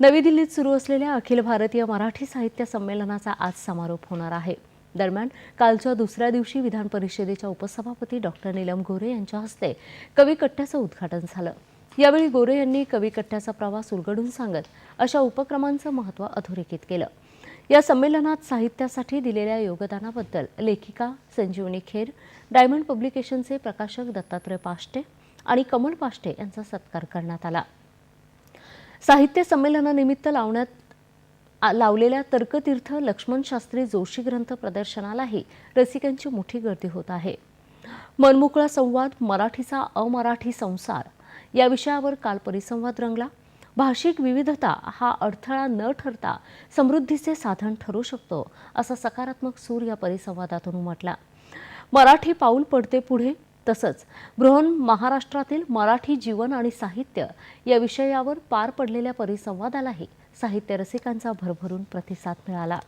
नवी दिल्लीत सुरू असलेल्या अखिल भारतीय मराठी साहित्य संमेलनाचा आज समारोप होणार आहे. दरम्यान कालच्या दुसऱ्या दिवशी विधान परिषदेच्या उपसभापती डॉक्टर नीलम गोरे यांच्या हस्ते कवी कट्ट्याचं उद्घाटन झालं. यावेळी गोरे यांनी कवी कट्ट्याचा प्रवास उलगडून सांगत अशा उपक्रमांचं महत्त्व अधोरेखित केलं. या संमेलनात साहित्यासाठी दिलेल्या योगदानाबद्दल लेखिका संजीवनी खेर डायमंड पब्लिकेशनचे प्रकाशक दत्तात्रय पाष्टे आणि कमल पाष्टे यांचा सत्कार करण्यात आला. साहित्य संमेलनानिमित्त लावण्यात लावलेल्या तर्कतीर्थ लक्ष्मण शास्त्री जोशी ग्रंथ प्रदर्शनालाही रसिकांची मोठी गर्दी होत आहे. मनमोकळा संवाद मराठीचा अमराठी संसार या विषयावर काल परिसंवाद रंगला. भाषिक विविधता हा अडथळा न ठरता समृद्धीचे साधन ठरू शकतो असा सकारात्मक सूर या परिसंवादातून उमटला. मराठी पाऊल पडते पुढे तसंच बृहन महाराष्ट्रातील मराठी जीवन आणि साहित्य या विषयावर पार पडलेल्या परिसंवादालाही साहित्य रसिकांचा भरभरून प्रतिसाद मिळाला.